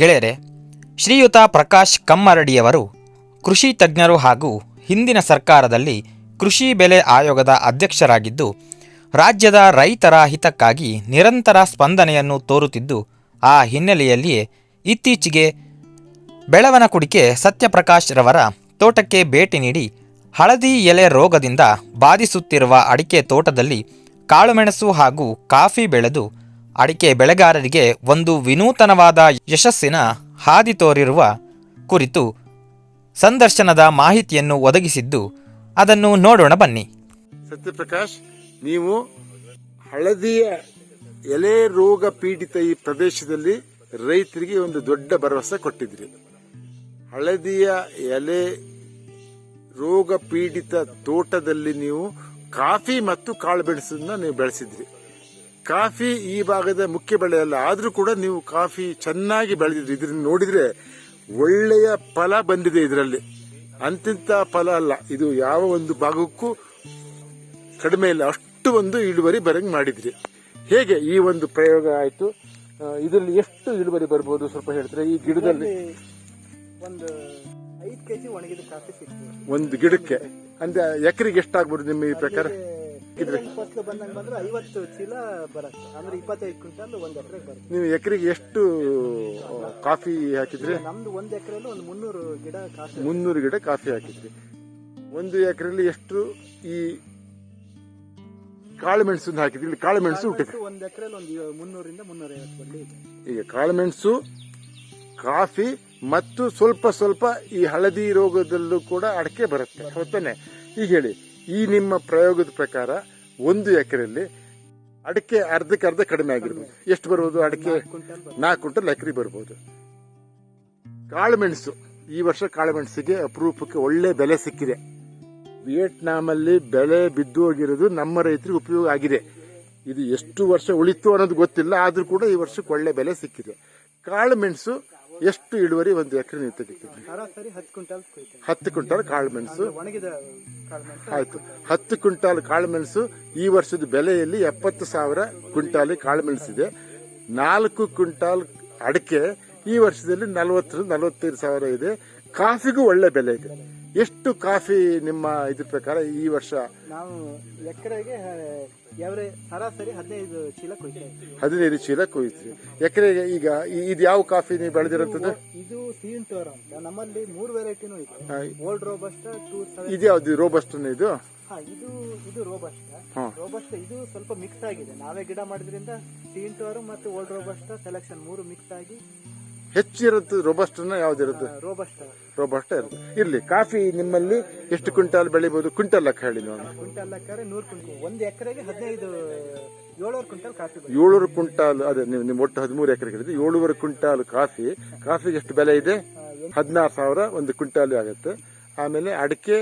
ಗೆಳೆಯರೆ, ಶ್ರೀಯುತ ಪ್ರಕಾಶ್ ಕಮ್ಮರಡಿಯವರು ಕೃಷಿ ತಜ್ಞರು ಹಾಗೂ ಹಿಂದಿನ ಸರ್ಕಾರದಲ್ಲಿ ಕೃಷಿ ಬೆಲೆ ಆಯೋಗದ ಅಧ್ಯಕ್ಷರಾಗಿದ್ದು, ರಾಜ್ಯದ ರೈತರ ಹಿತಕ್ಕಾಗಿ ನಿರಂತರ ಸ್ಪಂದನೆಯನ್ನು ತೋರುತ್ತಿದ್ದು, ಆ ಹಿನ್ನೆಲೆಯಲ್ಲಿಯೇ ಇತ್ತೀಚೆಗೆ ಬೆಳವನಕುಡಿಕೆ ಸತ್ಯಪ್ರಕಾಶ್ ರವರ ತೋಟಕ್ಕೆ ಭೇಟಿ ನೀಡಿ ಹಳದಿ ಎಲೆ ರೋಗದಿಂದ ಬಾಧಿಸುತ್ತಿರುವ ಅಡಿಕೆ ತೋಟದಲ್ಲಿ ಕಾಳುಮೆಣಸು ಹಾಗೂ ಕಾಫಿ ಬೆಳೆದು ಅಡಿಕೆ ಬೆಳೆಗಾರರಿಗೆ ಒಂದು ವಿನೂತನವಾದ ಯಶಸ್ಸಿನ ಹಾದಿ ತೋರಿರುವ ಕುರಿತು ಸಂದರ್ಶನದ ಮಾಹಿತಿಯನ್ನು ಒದಗಿಸಿದ್ದು ಅದನ್ನು ನೋಡೋಣ ಬನ್ನಿ. ಸತ್ಯಪ್ರಕಾಶ್, ನೀವು ಹಳದಿಯ ಎಲೆ ರೋಗ ಪೀಡಿತ ಈ ಪ್ರದೇಶದಲ್ಲಿ ರೈತರಿಗೆ ಒಂದು ದೊಡ್ಡ ಭರವಸೆ ಕೊಟ್ಟಿದ್ರಿ ಹಳದಿಯ ಎಲೆ ರೋಗ ಪೀಡಿತ ತೋಟದಲ್ಲಿ ನೀವು ಕಾಫಿ ಮತ್ತು ಕಾಳುಮೆಣಸನ್ನ ನೀವು ಬೆಳೆಸಿದ್ರಿ. ಕಾಫಿ ಈ ಭಾಗದ ಮುಖ್ಯ ಬೆಳೆ ಅಲ್ಲ. ಆದ್ರೂ ಕೂಡ ನೀವು ಕಾಫಿ ಚೆನ್ನಾಗಿ ಬೆಳೆದಿದ್ರಿ. ಇದನ್ನ ನೋಡಿದ್ರೆ ಒಳ್ಳೆಯ ಫಲ ಬಂದಿದೆ ಇದರಲ್ಲಿ. ಅಂತಿಂತ ಫಲ ಅಲ್ಲ. ಇದು ಯಾವ ಒಂದು ಭಾಗಕ್ಕೂ ಕಡಿಮೆ ಇಲ್ಲ. ಅಷ್ಟು ಒಂದು ಇಳುವರಿ ಬರಂಗ್ ಮಾಡಿದ್ರಿ. ಹೇಗೆ ಈ ಒಂದು ಪ್ರಯೋಗ ಆಯ್ತು? ಇದರಲ್ಲಿ ಎಷ್ಟು ಇಳುವರಿ ಬರ್ಬೋದು ಸ್ವಲ್ಪ ಹೇಳ್ತಾರೆ? ಈ ಗಿಡದಲ್ಲಿ ಒಂದು ಐದು ಕೆಜಿ ಒಣಗಿದ ಕಾಫಿ ಒಂದು ಗಿಡಕ್ಕೆ. ಅಂದ್ರೆ ಎಕರೆಗೆ ಎಷ್ಟಾಗ್ಬೋದು ನಿಮ್ಮ ಈ ಪ್ರಕಾರ? ಫಸಲು ಬಂದಂಗೆ ಬಂದ್ರೆ ಐವತ್ತು ಚೀಲ ಬರುತ್ತೆ. ಅಂದ್ರೆ ಇಪ್ಪತ್ತೈದು ಕ್ವಿಂಟಲ್ ಒಂದು ಎಕರೆಗೆ ಬರುತ್ತೆ. ನೀವು ಎಕರೆಗೆ ಎಷ್ಟು ಕಾಫಿ ಹಾಕಿದ್ರಿ? ನಮ್ದು ಒಂದು ಎಕರೆಯಲ್ಲಿ ಒಂದು ಮುನ್ನೂರು ಗಿಡ ಕಾಫಿ ಮುನ್ನೂರು ಗಿಡ ಕಾಫಿ ಹಾಕಿದ್ರಿ. ಒಂದು ಎಕರೆಯಲ್ಲಿ ಎಷ್ಟು ಈ ಕಾಳುಮೆಣಸನ್ನು ಹಾಕಿದ್ರಿ? ಇಲ್ಲಿ ಕಾಳುಮೆಣಸು ಹುಟ್ಟಿದೆ ಒಂದು ಎಕರೆಯಲ್ಲಿ ಒಂದು ಮುನ್ನೂರಿಂದ ಮುನ್ನೂರೈವತ್ತು ಬಳ್ಳಿ ಇದೆ. ಈಗ ಕಾಳುಮೆಣಸು ಕಾಫಿ ಮತ್ತು ಸ್ವಲ್ಪ ಸ್ವಲ್ಪ ಈ ಹಳದಿ ರೋಗದಲ್ಲೂ ಕೂಡ ಅಡಕೆ ಬರುತ್ತೆ. ಹೊತ್ತನೆ ಈಗ ಹೇಳಿ ಈ ನಿಮ್ಮ ಪ್ರಯೋಗದ ಪ್ರಕಾರ ಒಂದು ಎಕರೆಯಲ್ಲಿ ಅಡಿಕೆ ಅರ್ಧಕ್ಕೆ ಅರ್ಧ ಕಡಿಮೆ ಆಗಿರ್ಬೋದು. ಎಷ್ಟು ಬರ್ಬೋದು ಅಡಿಕೆ? ನಾಲ್ಕು ಕ್ವಿಂಟಲ್ ಎಕರೆ ಬರ್ಬೋದು. ಕಾಳುಮೆಣಸು. ಈ ವರ್ಷ ಕಾಳುಮೆಣಸಿಗೆ ಅಪರೂಪಕ್ಕೆ ಒಳ್ಳೆ ಬೆಲೆ ಸಿಕ್ಕಿದೆ. ವಿಯೆಟ್ನಾಮಲ್ಲಿ ಬೆಲೆ ಬಿದ್ದು ಹೋಗಿರೋದು ನಮ್ಮ ರೈತರಿಗೆ ಉಪಯೋಗ ಆಗಿದೆ. ಇದು ಎಷ್ಟು ವರ್ಷ ಉಳಿತು ಅನ್ನೋದು ಗೊತ್ತಿಲ್ಲ ಆದರೂ ಕೂಡ ಈ ವರ್ಷಕ್ಕೆ ಒಳ್ಳೆ ಬೆಲೆ ಸಿಕ್ಕಿದೆ. ಕಾಳುಮೆಣಸು ಎಷ್ಟು ಇಳುವರಿ ಒಂದು ಎಕರೆ ನೀವು ತೆಗಿತೀವಿ? ಹತ್ತು ಕ್ವಿಂಟಲ್ ಕಾಳುಮೆಣಸು ಮೆಣಸು. ಆಯ್ತು. ಹತ್ತು ಕ್ವಿಂಟಾಲ್ ಕಾಳುಮೆಣಸು ಈ ವರ್ಷದ ಬೆಲೆಯಲ್ಲಿ ಎಪ್ಪತ್ತು ಸಾವಿರ ಕ್ವಿಂಟಾಲ್ ಕಾಳುಮೆಣಸಿದೆ ನಾಲ್ಕು ಕ್ವಿಂಟಾಲ್ ಅಡಿಕೆ ಈ ವರ್ಷದಲ್ಲಿ ನಲವತ್ತರಿಂದ ನಲವತ್ತೈದು ಸಾವಿರ ಇದೆ. ಕಾಫಿಗೂ ಒಳ್ಳೆ ಬೆಲೆ ಇದೆ. ಎಷ್ಟು ಕಾಫಿ ನಿಮ್ಮ ಇದ್ರ ಪ್ರಕಾರ ಈ ವರ್ಷ? ನಾವು ಎಕರೆಗೆ ಎವರೆ ಸರಾಸರಿ ಹದಿನೈದು ಚೀಲ ಕುಯ್ತೀವಿ. ಹದಿನೈದು ಚೀಲ ಕುಯ್ತೀವಿ ಎಕರೆಗೆ ಈಗ ಈ- ಇದು ಯಾವ ಕಾಫಿ ನೀವು ಬೆಳೆದಿರೋಂಥದ್ದು? ಇದು ಸೀಂಟೋರ್ ಅಂತ. ನಮ್ಮಲ್ಲಿ ಮೂರು ವೆರೈಟಿನೂ ಇದೆ. ಓಲ್ಡ್ ರೋಬಸ್ಟ ಟೂ ಸೆವೆನ್ ಇದು ಯಾವ್ದು? ರೋಬಸ್ಟನ್ ಇದು? ಹಾ ಇದು ಇದು ರೋಬಸ್ಟ ಹಾ. ರೋಬಸ್ಟ ಇದು ಸ್ವಲ್ಪ ಮಿಕ್ಸ್ ಆಗಿದೆ. ನಾವೇ ಗಿಡ ಮಾಡಿದ್ರಿಂದ ಸೀಂಟೋರ್ ಮತ್ತು ಓಲ್ಡ್ ರೋಬಸ್ಟ ಸೆಲೆಕ್ಷನ್ ಮೂರು ಮಿಕ್ಸ್ ಆಗಿ ಹೆಚ್ಚಿರುತ್ತೆ ರೋಬಸ್ಟ್ ಯಾವ್ದಿರುತ್ತೆ? ರೋಬಸ್ಟ ರೋಬಸ್ಟ ಇರುತ್ತೆ. ಇರ್ಲಿ ಕಾಫಿ ನಿಮ್ಮಲ್ಲಿ ಎಷ್ಟು ಕ್ವಿಂಟಾಲ್ ಬೆಳಿಬಹುದು ಕ್ವಿಂಟಲ್ ಲೆಕ್ಕ ಹೇಳಿ ನೋಡಿ. ಕ್ವಿಂಟಲ್ ಲೆಕ್ಕಾರೆ ನೂರು ಕ್ವಿಂಟಲ್. ಒಂದು ಎಕರೆಗೆ ಹದಿನೈದು ಏಳುವರೆ ಕ್ವಿಂಟಲ್ ಕಾಫಿ ಏಳೂರು ಕ್ವಿಂಟಾಲ್ ಅದೇ ನೀವು ನಿಮ್ಮ ಒಟ್ಟು ಹದಿಮೂರು ಎಕರೆ ಹಿಡಿದು ಏಳುವರೆ ಕ್ವಿಂಟಾಲ್ ಕಾಫಿ. ಕಾಫಿಗೆ ಎಷ್ಟು ಬೆಲೆ ಇದೆ? ಹದಿನಾರು ಸಾವಿರ ಒಂದು ಕ್ವಿಂಟಾಲ್ ಆಗುತ್ತೆ. ಆಮೇಲೆ ಅಡಿಕೆ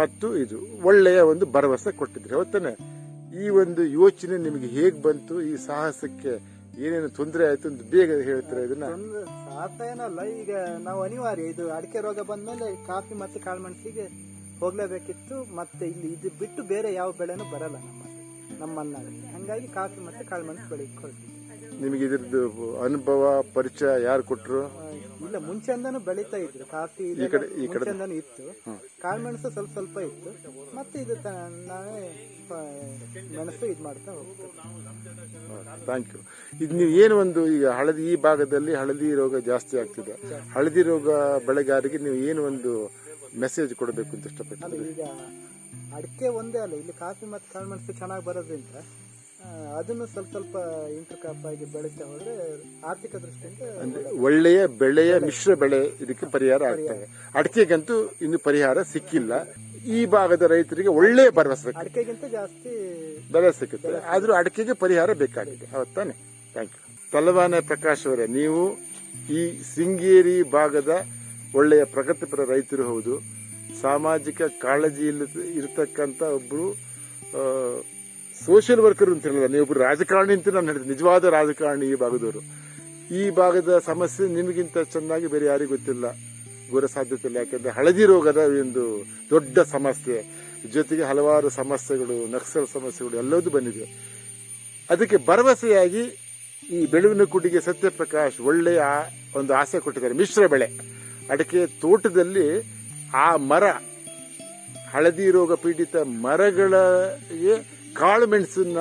ಮತ್ತು ಇದು ಒಳ್ಳೆಯ ಒಂದು ಭರವಸೆ ಕೊಟ್ಟಿದ್ರಿ ಅವತ್ತನೇ ಈ ಒಂದು ಯೋಚನೆ ನಿಮಗೆ ಹೇಗೆ ಬಂತು? ಈ ಸಾಹಸಕ್ಕೆ ಏನೇನು ತೊಂದರೆ ಆಯ್ತು ಅಂತ ಬೇಗ ಹೇಳ್ತಾರೆ ಇದನ್ನ? ಒಂದು ಸಾರ್ಥ ಏನಲ್ಲ ಈಗ ನಾವು ಅನಿವಾರ್ಯ ಇದು ಅಡಿಕೆ ರೋಗ ಬಂದ್ಮೇಲೆ ಕಾಫಿ ಮತ್ತೆ ಕಾಳುಮೆಣಸಿಗೆ ಹೋಗ್ಲೇಬೇಕಿತ್ತು ಮತ್ತೆ ಇಲ್ಲಿ ಇದು ಬಿಟ್ಟು ಬೇರೆ ಯಾವ ಬೆಳೆನೂ ಬರಲ್ಲ ನಮ್ಮ ನಮ್ಮನ್ನಾಗಿ ಹಂಗಾಗಿ ಕಾಫಿ ಮತ್ತೆ ಕಾಳುಮೆಣಸು ಮೆಣಸು ಹೊರಟಿದ್ವಿ ನಿಮಗೆ ಇದ್ರದ್ದು ಅನುಭವ ಪರಿಚಯ ಯಾರು ಕೊಟ್ಟರು ಇಲ್ಲ ಮುಂಚೆಯಿಂದನೂ ಬೆಳೀತಾ ಇದ್ರು. ಕಾಫಿ ಈ ಕಡೆ ಈ ಕಡೆ ಮುಂಚೆಯಿಂದನೂ ಇತ್ತು. ಕಾಳುಮೆಣಸು ಸ್ವಲ್ಪ ಸ್ವಲ್ಪ ಇತ್ತು. ಮತ್ತೆ ಇದು ತ- ನಾವೇ ಮೆಣಸು ಇದು ಮಾಡ್ತಾ ಹೋಗ್ತೀವಿ ಥ್ಯಾಂಕ್ ಯು ಇದು ನೀವು ಏನು ಒಂದು ಈಗ ಹಳದಿ ಈ ಭಾಗದಲ್ಲಿ ಹಳದಿ ರೋಗ ಜಾಸ್ತಿ ಆಗ್ತಿದೆ. ಹಳದಿ ರೋಗ ಬೆಳೆಗಾರರಿಗೆ ನೀವು ಏನು ಒಂದು ಮೆಸೇಜ್ ಕೊಡಬೇಕು ಅಂತ ಇಷ್ಟಪಡ್ತೀವಿ ಈಗ ಅಡಿಕೆ ಒಂದೇ ಅಲ್ಲ ಇಲ್ಲಿ ಕಾಫಿ ಮತ್ತು ಕಾಳುಮೆಣಸು ಚೆನ್ನಾಗಿ ಬರೋದ್ರಿಂದ ಅದನ್ನು ಸ್ವಲ್ಪ ಸ್ವಲ್ಪ ಇಂಟರ್ ಕ್ರಾಪ್ ಆಗಿ ಬೆಳೀತಾ ಹೋದ್ರೆ ಆರ್ಥಿಕ ದೃಷ್ಟಿಯಿಂದ ಒಳ್ಳೆಯ ಬೆಳೆಯ ಮಿಶ್ರ ಬೆಳೆ ಇದಕ್ಕೆ ಪರಿಹಾರ ಆಗ್ತದೆ. ಅಡಿಕೆಗಂತೂ ಇನ್ನು ಪರಿಹಾರ ಸಿಕ್ಕಿಲ್ಲ. ಈ ಭಾಗದ ರೈತರಿಗೆ ಒಳ್ಳೆಯ ಭರವಸೆ ಅಡಿಕೆಗಿಂತ ಜಾಸ್ತಿ ಬೆಲೆ ಸಿಕ್ಕುತ್ತೆ ಆದ್ರೂ ಅಡಿಕೆಗೆ ಪರಿಹಾರ ಬೇಕಾಗಿದೆ. ಅವತ್ತಾನೆ ತಾನೆ? ಥ್ಯಾಂಕ್ ಯು ತಲವಾನ ಪ್ರಕಾಶ್ ಅವರೇ ನೀವು ಈ ಶೃಂಗೇರಿ ಭಾಗದ ಒಳ್ಳೆಯ ಪ್ರಗತಿಪರ ರೈತರು ಹೌದು. ಸಾಮಾಜಿಕ ಕಾಳಜಿ ಇಲ್ಲ ಇರತಕ್ಕಂತ ಒಬ್ರು ಸೋಷಿಯಲ್ ವರ್ಕರ್ ಅಂತಿರಲ್ಲ ನೀವೊಬ್ರು ರಾಜಕಾರಣಿ ಅಂತ ನಾನು ಹೇಳಿದೆ. ನಿಜವಾದ ರಾಜಕಾರಣಿ ಈ ಭಾಗದವರು. ಈ ಭಾಗದ ಸಮಸ್ಯೆ ನಿಮಗಿಂತ ಚೆನ್ನಾಗಿ ಬೇರೆ ಯಾರಿಗೂ ಗೊತ್ತಿಲ್ಲ. ಗೊರ ಸಾಧ್ಯತೆ ಇಲ್ಲ ಯಾಕೆಂದ್ರೆ ಹಳದಿ ರೋಗದ ಒಂದು ದೊಡ್ಡ ಸಮಸ್ಯೆ, ಜೊತೆಗೆ ಹಲವಾರು ಸಮಸ್ಯೆಗಳು, ನಕ್ಸಲ್ ಸಮಸ್ಯೆಗಳು ಎಲ್ಲದೂ ಬಂದಿದೆ. ಅದಕ್ಕೆ ಭರವಸೆಯಾಗಿ ಈ ಬೆಳವಿನ ಕುಡಿಗೆ ಸತ್ಯಪ್ರಕಾಶ್ ಒಳ್ಳೆಯ ಒಂದು ಆಸೆ ಕೊಟ್ಟಿದ್ದಾರೆ. ಮಿಶ್ರ ಬೆಳೆ. ಅಡಿಕೆ ತೋಟದಲ್ಲಿ ಆ ಮರ, ಹಳದಿ ರೋಗ ಪೀಡಿತ ಮರಗಳಿಗೆ ಕಾಳು ಮೆಣಸನ್ನ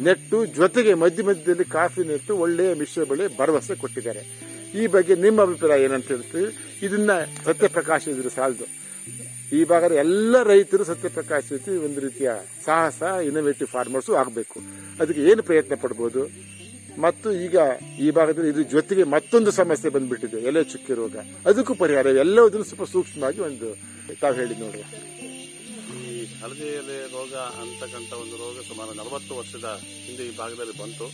ನೆಟ್ಟು, ಜೊತೆಗೆ ಮಧ್ಯ ಮಧ್ಯದಲ್ಲಿ ಕಾಫಿ ನೆಟ್ಟು ಒಳ್ಳೆಯ ಮಿಶ್ರ ಬೆಳೆ ಭರವಸೆ ಕೊಟ್ಟಿದ್ದಾರೆ. ಈ ಬಗ್ಗೆ ನಿಮ್ಮ ಅಭಿಪ್ರಾಯ ಏನಂತ ಹೇಳ್ತೀವಿ? ಇದನ್ನ ಸತ್ಯಪ್ರಕಾಶ ಇದ್ರೆ ಸಾಲದು. ಈ ಭಾಗದ ಎಲ್ಲ ರೈತರು ಸತ್ಯಪ್ರಕಾಶ ರೀತಿ ಒಂದು ರೀತಿಯ ಸಾಹಸ ಇನೋವೇಟಿವ್ ಫಾರ್ಮರ್ಸು ಆಗಬೇಕು. ಅದಕ್ಕೆ ಏನು ಪ್ರಯತ್ನ ಪಡ್ಬೋದು? ಮತ್ತು ಈಗ ಈ ಭಾಗದಲ್ಲಿ ಇದ್ರ ಜೊತೆಗೆ ಮತ್ತೊಂದು ಸಮಸ್ಯೆ ಬಂದ್ಬಿಟ್ಟಿದೆ, ಎಲೆ ಚುಕ್ಕಿ ರೋಗ. ಅದಕ್ಕೂ ಪರಿಹಾರ ಎಲ್ಲವುದನ್ನು ಸ್ವಲ್ಪ ಸೂಕ್ಷ್ಮವಾಗಿ ಒಂದು ತಾವು ಹೇಳಿ ನೋಡುವ. ಹಳದಿ ಎಲೆ ರೋಗ ಅಂತಕ್ಕಂಥ ಒಂದು ರೋಗ ಸುಮಾರು ನಲವತ್ತು ವರ್ಷದ ಹಿಂದೆ ಈ ಭಾಗದಲ್ಲಿ ಬಂತು.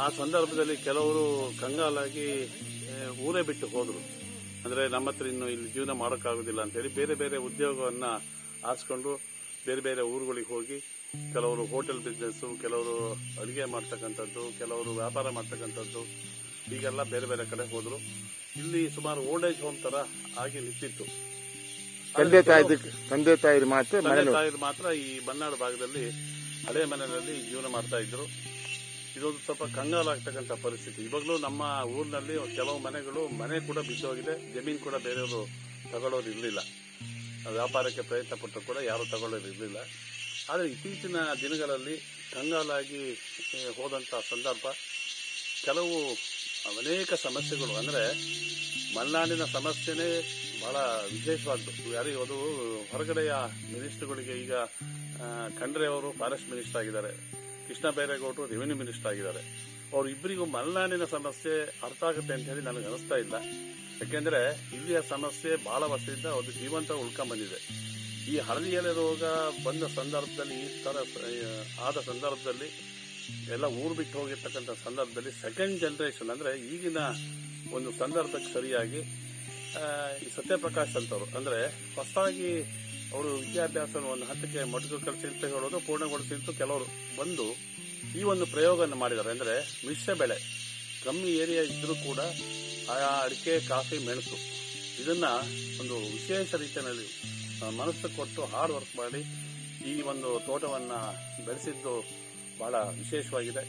ಆ ಸಂದರ್ಭದಲ್ಲಿ ಕೆಲವರು ಕಂಗಾಲಾಗಿ ಊರೇ ಬಿಟ್ಟು ಹೋದರು. ಅಂದ್ರೆ ನಮ್ಮ ಹತ್ರ ಇನ್ನು ಇಲ್ಲಿ ಜೀವನ ಮಾಡೋಕ್ಕಾಗೋದಿಲ್ಲ ಅಂತೇಳಿ ಬೇರೆ ಬೇರೆ ಉದ್ಯೋಗವನ್ನ ಆರಿಸ್ಕೊಂಡು ಬೇರೆ ಬೇರೆ ಊರುಗಳಿಗೆ ಹೋಗಿ ಕೆಲವರು ಹೋಟೆಲ್ ಬಿಸ್ನೆಸ್ಸು ಕೆಲವರು ಅಡುಗೆ ಮಾಡ್ತಕ್ಕಂಥದ್ದು ಕೆಲವರು ವ್ಯಾಪಾರ ಮಾಡ್ತಕ್ಕಂಥದ್ದು ಹೀಗೆಲ್ಲ ಬೇರೆ ಬೇರೆ ಕಡೆ ಹೋದರು. ಇಲ್ಲಿ ಸುಮಾರು ಓಲ್ಡ್ ಏಜ್ ಹೋಮ್ ಥರ ಆಗಿ ನಿಂತಿತ್ತು. ತಂದೆ ತಾಯಿ ತಂದೆ ತಾಯಿ ಮಾತ್ರ ತಂದೆ ತಾಯಿ ಮಾತ್ರ ಈ ಬನ್ನಾಡು ಭಾಗದಲ್ಲಿ ಹಳೆ ಮನೆಯಲ್ಲಿ ಜೀವನ ಮಾಡ್ತಾ ಇದ್ರು. ಇದೊಂದು ಸ್ವಲ್ಪ ಕಂಗಾಲಾಗ್ತಕ್ಕಂಥ ಪರಿಸ್ಥಿತಿ. ಇವಾಗಲೂ ನಮ್ಮ ಊರಿನಲ್ಲಿ ಕೆಲವು ಮನೆಗಳು ಮನೆ ಕೂಡ ಬಿದ್ದೋಗಿದೆ ಜಮೀನು ಕೂಡ ಬೇರೆಯವರು ತಗೊಳ್ಳೋರು ಇರಲಿಲ್ಲ. ವ್ಯಾಪಾರಕ್ಕೆ ಪ್ರಯತ್ನ ಪಟ್ಟರು ಕೂಡ ಯಾರು ತಗೊಳ್ಳೋರು ಇರಲಿಲ್ಲ. ಆದರೆ ಇತ್ತೀಚಿನ ದಿನಗಳಲ್ಲಿ ಕಂಗಾಲಾಗಿ ಹೋದಂಥ ಸಂದರ್ಭ ಕೆಲವು ಅನೇಕ ಸಮಸ್ಯೆಗಳು. ಅಂದರೆ ಮಲೆನಾಡಿನ ಸಮಸ್ಯೆನೇ ಬಹಳ ವಿಶೇಷವಾದ್ದು. ಯಾರಿಗೆ ಅದು ಹೊರಗಡೆಯ ಮಿನಿಸ್ಟರ್ಗಳಿಗೆ ಈಗ ಖಂಡ್ರೆ ಅವರು ಫಾರೆಸ್ಟ್ ಮಿನಿಸ್ಟರ್ ಆಗಿದ್ದಾರೆ. ಕೃಷ್ಣ ಬೈರೇಗೌಡರು ರೆವಿನ್ಯೂ ಮಿನಿಸ್ಟರ್ ಆಗಿದ್ದಾರೆ. ಅವರು ಇಬ್ಬರಿಗೂ ಮಲೆನಾಡಿನ ಸಮಸ್ಯೆ ಅರ್ಥ ಆಗುತ್ತೆ ಅಂತ ಹೇಳಿ ನನಗೆ ಅನಿಸ್ತಾ ಇಲ್ಲ. ಯಾಕೆಂದ್ರೆ ಇಲ್ಲಿಯ ಸಮಸ್ಯೆ ಬಹಳ ವರ್ಷದಿಂದ ಒಂದು ಜೀವಂತ ಉಳ್ಕೊಂಬಂದಿದೆ ಈ ಹಳದಿ ಎಲೆ ರೋಗ ಬಂದ ಸಂದರ್ಭದಲ್ಲಿ, ಈ ಥರ ಆದ ಸಂದರ್ಭದಲ್ಲಿ, ಎಲ್ಲ ಊರು ಬಿಟ್ಟು ಹೋಗಿರ್ತಕ್ಕಂಥ ಸಂದರ್ಭದಲ್ಲಿ ಸೆಕೆಂಡ್ ಜನರೇಷನ್ ಅಂದ್ರೆ ಈಗಿನ ಒಂದು ಸಂದರ್ಭಕ್ಕೆ ಸರಿಯಾಗಿ ಈ ಸತ್ಯಪ್ರಕಾಶ್ ಅಂತವರು ಅಂದರೆ ಹೊಸದಾಗಿ ಅವರು ವಿದ್ಯಾಭ್ಯಾಸವನ್ನು ಹಂತಕ್ಕೆ ಮೊಟಕು ಕಲಿಸಿ ಅಂತ ಹೇಳೋದು, ಪೂರ್ಣಗೊಳಿಸಿ ಅಂತ ಕೆಲವರು ಬಂದು ಈ ಒಂದು ಪ್ರಯೋಗವನ್ನು ಮಾಡಿದ್ದಾರೆ. ಅಂದ್ರೆ ಮಿಶ್ರ ಬೆಳೆ, ಕಮ್ಮಿ ಏರಿಯಾ ಇದ್ದರೂ ಕೂಡ ಆ ಅಡಿಕೆ, ಕಾಫಿ, ಮೆಣಸು ಇದನ್ನ ಒಂದು ವಿಶೇಷ ರೀತಿಯಲ್ಲಿ ಮನಸ್ಸು ಕೊಟ್ಟು ಹಾರ್ಡ್ ವರ್ಕ್ ಮಾಡಿ ಈ ಒಂದು ತೋಟವನ್ನ ಬೆಳೆಸಿದ್ದು ಬಹಳ ವಿಶೇಷವಾಗಿದೆ.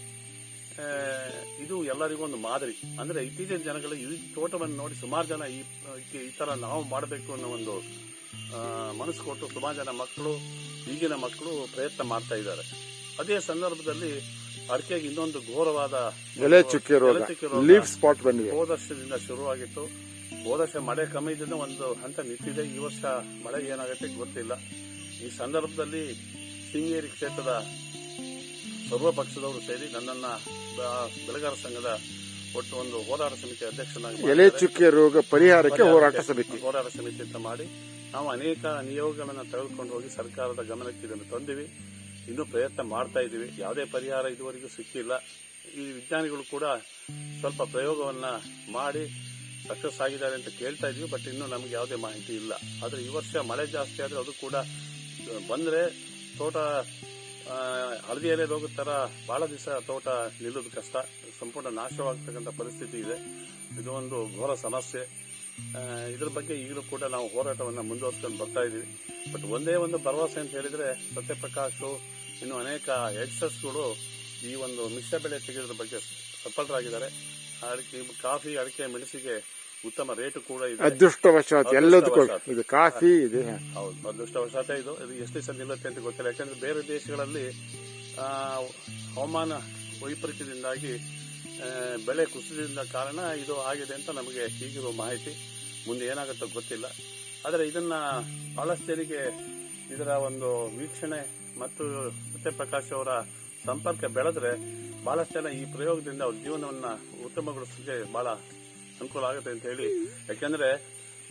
ಇದು ಎಲ್ಲರಿಗೂ ಒಂದು ಮಾದರಿ. ಅಂದ್ರೆ ಇತ್ತೀಚಿನ ಜನಗಳು ಈ ತೋಟವನ್ನು ನೋಡಿ ಸುಮಾರು ಜನ ಈ ಈ ತರ ನಾವು ಮಾಡಬೇಕು ಅನ್ನೋ ಒಂದು ಮನಸ್ಸು ಕೊಟ್ಟು ಸುಮಾರು ಜನ ಮಕ್ಕಳು ಈಗಿನ ಮಕ್ಕಳು ಪ್ರಯತ್ನ ಮಾಡ್ತಾ ಇದ್ದಾರೆ. ಅದೇ ಸಂದರ್ಭದಲ್ಲಿ ಅಡಿಕೆಗೆ ಇನ್ನೊಂದು ಘೋರವಾದ ಎಲೆ ಚುಕ್ಕೆ ಲೀಫ್ ಸ್ಪಾಟ್ ಬಂದಿದೆ. ಹೋದ ವರ್ಷದಿಂದ ಶುರುವಾಗಿತ್ತು. ಹೋದ ವರ್ಷ ಮಳೆ ಕಮ್ಮಿ ಇದ್ದಿಂದ ಒಂದು ಹಂತ ನಿಂತಿದೆ. ಈ ವರ್ಷ ಮಳೆ ಏನಾಗುತ್ತೆ ಗೊತ್ತಿಲ್ಲ. ಈ ಸಂದರ್ಭದಲ್ಲಿ ಶೃಂಗೇರಿ ಕ್ಷೇತ್ರದ ಸರ್ವ ಪಕ್ಷದವರು ಸೇರಿ ನನ್ನನ್ನ ಬೆಳಗಾರ ಸಂಘದ ಒಟ್ಟು ಒಂದು ಹೋರಾಟ ಸಮಿತಿ ಅಧ್ಯಕ್ಷನಾಗಿ ಎಲೆ. ಚುಕ್ಕೆ ರೋಗ ಪರಿಹಾರಕ್ಕೆ ಹೋರಾಟ ಸಮಿತಿ. ಹೋರಾಟ ಸಮಿತಿ ಅಂತ ಮಾಡಿ ನಾವು ಅನೇಕ ನಿಯೋಗಗಳನ್ನು ತೆಗೆದುಕೊಂಡು ಹೋಗಿ ಸರ್ಕಾರದ ಗಮನಕ್ಕೆ ಇದನ್ನು ತಂದಿವಿ. ಇನ್ನೂ ಪ್ರಯತ್ನ ಮಾಡ್ತಾ ಇದ್ದೀವಿ ಯಾವುದೇ ಪರಿಹಾರ ಇದುವರೆಗೂ ಸಿಕ್ಕಿಲ್ಲ. ಈ ವಿಜ್ಞಾನಿಗಳು ಕೂಡ ಸ್ವಲ್ಪ ಪ್ರಯೋಗವನ್ನು ಮಾಡಿ ಸಕ್ಸಸ್ ಆಗಿದ್ದಾರೆ ಅಂತ ಕೇಳ್ತಾ ಇದೀವಿ. ಬಟ್ ಇನ್ನೂ ನಮಗೆ ಯಾವುದೇ ಮಾಹಿತಿ ಇಲ್ಲ. ಆದರೆ ಈ ವರ್ಷ ಮಳೆ ಜಾಸ್ತಿ ಆದರೆ ಅದು ಕೂಡ ಬಂದರೆ ತೋಟ ಹಳದಿ ಎಲೆ ರೋಗದ ಥರ ಬಹಳ ದಿವಸ ತೋಟ ನಿಲ್ಲೋದು ಕಷ್ಟ. ಸಂಪೂರ್ಣ ನಾಶವಾಗ್ತಕ್ಕಂಥ ಪರಿಸ್ಥಿತಿ ಇದೆ. ಇದು ಒಂದು ಘೋರ ಸಮಸ್ಯೆ. ಇದ್ರ ಬಗ್ಗೆ ಈಗಲೂ ಕೂಡ ನಾವು ಹೋರಾಟವನ್ನ ಮುಂದುವರ್ಸ್ಕೊಂಡು ಬರ್ತಾ ಇದ್ದೀವಿ. ಬಟ್ ಒಂದೇ ಒಂದು ಭರವಸೆ ಅಂತ ಹೇಳಿದ್ರೆ ಸತ್ಯಪ್ರಕಾಶು ಇನ್ನು ಅನೇಕ ಯಂಗ್ಸ್ಟರ್ಸ್ಗಳು ಈ ಒಂದು ಮಿಶ್ರ ಬೆಳೆ ತೆಗೆದ್ರ ಬಗ್ಗೆ ಸಫಲರಾಗಿದ್ದಾರೆ. ಅಡಿಕೆ ಕಾಫಿ ಅಡಿಕೆ ಮೆಣಸಿಗೆ ಉತ್ತಮ ರೇಟ್ ಕೂಡ ಇದೆ. ಅದೃಷ್ಟವಶಾತ್ ಎಲ್ಲದಕ್ಕೂ. ಇದು ಕಾಫಿ ಇದೆ. ಹೌದು ಅದೃಷ್ಟವಶಾತ ಇದು. ಇದು ಎಷ್ಟು ದಿವಸ ನಿಲ್ಲುತ್ತೆ ಅಂತ ಗೊತ್ತಿಲ್ಲ. ಯಾಕಂದ್ರೆ ಬೇರೆ ದೇಶಗಳಲ್ಲಿ ಹವಾಮಾನ ವೈಪರೀತ್ಯದಿಂದಾಗಿ ಬೆಳೆ ಕುಸಿದಿದ್ದ ಕಾರಣ ಇದು ಆಗಿದೆ ಅಂತ ನಮಗೆ ಈಗಿರುವ ಮಾಹಿತಿ. ಮುಂದೆ ಏನಾಗುತ್ತೋ ಗೊತ್ತಿಲ್ಲ. ಆದರೆ ಇದನ್ನ ಬಹಳಷ್ಟು ಇದರ ಒಂದು ವೀಕ್ಷಣೆ ಮತ್ತು ಸತ್ಯಪ್ರಕಾಶ್ ಅವರ ಸಂಪರ್ಕ ಬೆಳೆದ್ರೆ ಬಹಳಷ್ಟು ಜನ ಈ ಪ್ರಯೋಗದಿಂದ ಅವ್ರ ಜೀವನವನ್ನು ಉತ್ತಮಗೊಳಿಸಲಿಕ್ಕೆ ಬಹಳ ಅನುಕೂಲ ಆಗುತ್ತೆ ಅಂತ ಹೇಳಿ. ಯಾಕೆಂದ್ರೆ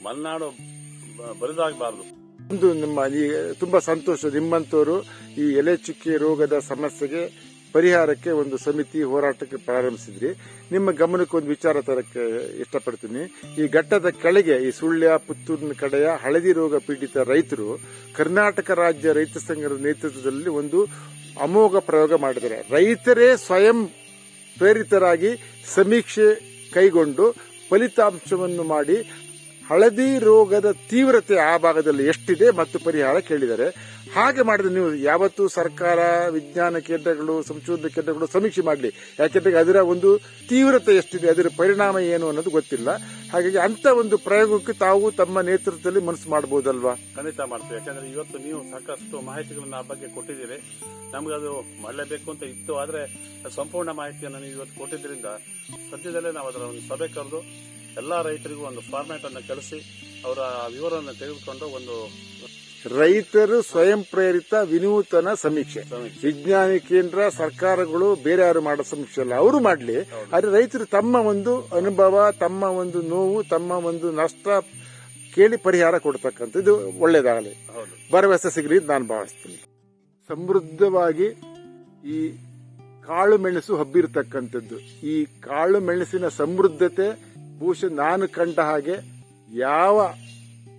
ಮಲೆನಾಡು ಬರದಾಗಬಾರದು. ಒಂದು ನಿಮ್ಮ ಈ, ತುಂಬಾ ಸಂತೋಷ ನಿಮ್ಮಂತವರು ಈ ಎಲೆ ಚುಕ್ಕಿ ರೋಗದ ಸಮಸ್ಯೆಗೆ ಪರಿಹಾರಕ್ಕೆ ಒಂದು ಸಮಿತಿ ಹೋರಾಟಕ್ಕೆ ಪ್ರಾರಂಭಿಸಿದ್ರಿ. ನಿಮ್ಮ ಗಮನಕ್ಕೆ ಒಂದು ವಿಚಾರ ತರಕ್ಕೆ ಇಷ್ಟಪಡ್ತೀನಿ. ಈ ಘಟ್ಟದ ಕೆಳಗೆ ಈ ಸುಳ್ಯ, ಪುತ್ತೂರಿನ ಕಡೆಯ ಹಳದಿ ರೋಗ ಪೀಡಿತ ರೈತರು ಕರ್ನಾಟಕ ರಾಜ್ಯ ರೈತ ಸಂಘದ ನೇತೃತ್ವದಲ್ಲಿ ಒಂದು ಅಮೋಘ ಪ್ರಯೋಗ ಮಾಡಿದ್ದಾರೆ. ರೈತರೇ ಸ್ವಯಂ ಪ್ರೇರಿತರಾಗಿ ಸಮೀಕ್ಷೆ ಕೈಗೊಂಡು ಫಲಿತಾಂಶವನ್ನು ಮಾಡಿ ಹಳದಿ ರೋಗದ ತೀವ್ರತೆ ಆ ಭಾಗದಲ್ಲಿ ಎಷ್ಟಿದೆ ಮತ್ತು ಪರಿಹಾರ ಕೇಳಿದ್ದಾರೆ ಹಾಗೆ ಮಾಡಿದ ನೀವು ಯಾವತ್ತೂ ಸರ್ಕಾರ, ವಿಜ್ಞಾನ ಕೇಂದ್ರಗಳು, ಸಂಶೋಧನಾ ಕೇಂದ್ರಗಳು ಸಮೀಕ್ಷೆ ಮಾಡಲಿ. ಯಾಕೆಂದ್ರೆ ಅದರ ಒಂದು ತೀವ್ರತೆ ಎಷ್ಟಿದೆ, ಅದರ ಪರಿಣಾಮ ಏನು ಅನ್ನೋದು ಗೊತ್ತಿಲ್ಲ. ಹಾಗಾಗಿ ಅಂತ ಒಂದು ಪ್ರಯೋಗಕ್ಕೆ ತಾವು ತಮ್ಮ ನೇತೃತ್ವದಲ್ಲಿ ಮನಸ್ಸು ಮಾಡಬಹುದಲ್ವಾ ಖಂಡಿತ ಮಾಡ್ತೀವಿ. ಯಾಕಂದ್ರೆ ಇವತ್ತು ನೀವು ಸಾಕಷ್ಟು ಮಾಹಿತಿಗಳನ್ನ ಆ ಬಗ್ಗೆ ಕೊಟ್ಟಿದ್ದೀರಿ. ನಮ್ಗೆ ಅದು ಮಾಡಲೇಬೇಕು ಅಂತ ಇತ್ತು, ಆದ್ರೆ ಸಂಪೂರ್ಣ ಮಾಹಿತಿಯನ್ನು ನೀವು ಇವತ್ತು ಕೊಟ್ಟಿದ್ದರಿಂದ ಸದ್ಯದಲ್ಲೇ ನಾವು ಅದರ ಒಂದು ಸಭೆ ಕರೆದು ಎಲ್ಲಾ ರೈತರಿಗೂ ಒಂದು ಫಾರ್ಮ್ಯಾಟ್ ಅನ್ನು ಕಳಿಸಿ ಅವರ ವಿವರವನ್ನು ತೆಗೆದುಕೊಂಡು ಒಂದು ರೈತರು ಸ್ವಯಂ ಪ್ರೇರಿತ ವಿನೂತನ ಸಮೀಕ್ಷೆ. ವಿಜ್ಞಾನಿ ಕೇಂದ್ರ ಸರ್ಕಾರಗಳು ಬೇರೆ ಯಾರು ಮಾಡೋ ಸಮೀಕ್ಷೆ ಅಲ್ಲ ಅವರು ಮಾಡಲಿ. ಆದರೆ ರೈತರು ತಮ್ಮ ಒಂದು ಅನುಭವ ತಮ್ಮ ಒಂದು ನೋವು ತಮ್ಮ ಒಂದು ನಷ್ಟ ಕೇಳಿ ಪರಿಹಾರ ಕೊಡ್ತಕ್ಕಂಥದ್ದು ಇದು ಒಳ್ಳೇದಾಗಲಿ ಭರವಸೆ ಸಿಗಲಿ ನಾನು ಭಾವಿಸ್ತೀನಿ. ಸಮೃದ್ಧವಾಗಿ ಈ ಕಾಳು ಮೆಣಸು ಹಬ್ಬಿರತಕ್ಕಂಥದ್ದು. ಈ ಕಾಳು ಮೆಣಸಿನ ಸಮೃದ್ಧತೆ ಬಹುಶಃ ನಾನು ಕಂಡ ಹಾಗೆ ಯಾವ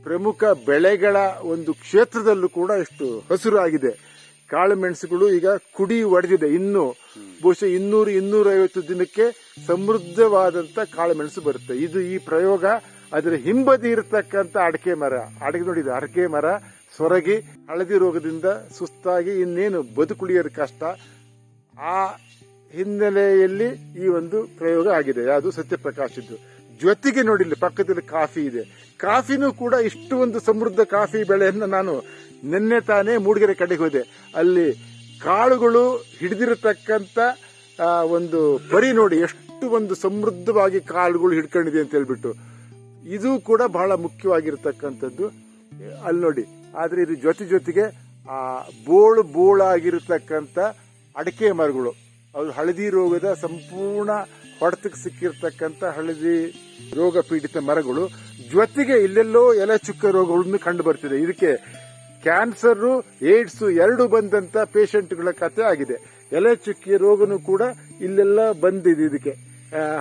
ಪ್ರಮುಖ ಬೆಳೆಗಳ ಒಂದು ಕ್ಷೇತ್ರದಲ್ಲೂ ಕೂಡ ಇಷ್ಟು ಹಸಿರಾಗಿದೆ. ಕಾಳು ಮೆಣಸುಗಳು ಈಗ ಕುಡಿ ಒಡೆದಿದೆ. ಇನ್ನು ಬಹುಶಃ ಇನ್ನೂರು, ಇನ್ನೂರೈವತ್ತು ದಿನಕ್ಕೆ ಸಮೃದ್ಧವಾದಂತ ಕಾಳು ಮೆಣಸು ಬರುತ್ತೆ. ಇದು ಈ ಪ್ರಯೋಗ ಅದರ ಹಿಂಬದಿ ಇರತಕ್ಕಂತ ಅಡಕೆ ಮರ. ಅಡಕೆ ನೋಡಿದ, ಅಡಕೆ ಮರ ಸೊರಗಿ ಹಳದಿ ರೋಗದಿಂದ ಸುಸ್ತಾಗಿ ಇನ್ನೇನು ಬದುಕುಳಿಯೋದು ಕಷ್ಟ. ಆ ಹಿನ್ನೆಲೆಯಲ್ಲಿ ಈ ಒಂದು ಪ್ರಯೋಗ ಆಗಿದೆ. ಅದು ಸತ್ಯಪ್ರಕಾಶದ್ದು. ಜೊತೆಗೆ ನೋಡಿ ಇಲ್ಲಿ ಪಕ್ಕದಲ್ಲಿ ಕಾಫಿ ಇದೆ. ಕಾಫಿನೂ ಕೂಡ ಇಷ್ಟು ಒಂದು ಸಮೃದ್ಧ ಕಾಫಿ ಬೆಳೆಯನ್ನು ನಾನು ನಿನ್ನೆ ತಾನೇ ಮೂಡಿಗೆರೆ ಕಡೆಗೆ ಹೋದೆ. ಅಲ್ಲಿ ಕಾಳುಗಳು ಹಿಡಿದಿರತಕ್ಕಂಥ ಒಂದು ಪರಿ ನೋಡಿ ಎಷ್ಟು ಒಂದು ಸಮೃದ್ಧವಾಗಿ ಕಾಳುಗಳು ಹಿಡ್ಕೊಂಡಿದೆ ಅಂತ ಹೇಳ್ಬಿಟ್ಟು. ಇದು ಕೂಡ ಬಹಳ ಮುಖ್ಯವಾಗಿರತಕ್ಕಂಥದ್ದು. ಅಲ್ಲಿ ನೋಡಿ, ಆದರೆ ಇದು ಜೊತೆ ಜೊತೆಗೆ, ಆ, ಬೋಳು ಬೋಳಾಗಿರತಕ್ಕಂಥ ಅಡಿಕೆ ಮರಗಳು. ಅದು ಹಳದಿ ರೋಗದ ಸಂಪೂರ್ಣ ಹೊಡೆತಕ್ಕೆ ಸಿಕ್ಕಿರ್ತಕ್ಕಂಥ ಹಳದಿ ರೋಗ ಪೀಡಿತ ಮರಗಳು ಜೊತೆಗೆ ಇಲ್ಲೆಲ್ಲೋ ಎಲೆ ಚುಕ್ಕ ರೋಗಗಳನ್ನು ಕಂಡು ಬರ್ತಿದೆ. ಇದಕ್ಕೆ ಕ್ಯಾನ್ಸರ್, ಏಡ್ಸ್ ಎರಡು ಬಂದಂತ ಪೇಷಂಟ್ಗಳ ಕತೆ ಆಗಿದೆ. ಎಲೆ ಚುಕ್ಕಿ ರೋಗನೂ ಕೂಡ ಇಲ್ಲೆಲ್ಲ ಬಂದಿದೆ ಇದಕ್ಕೆ.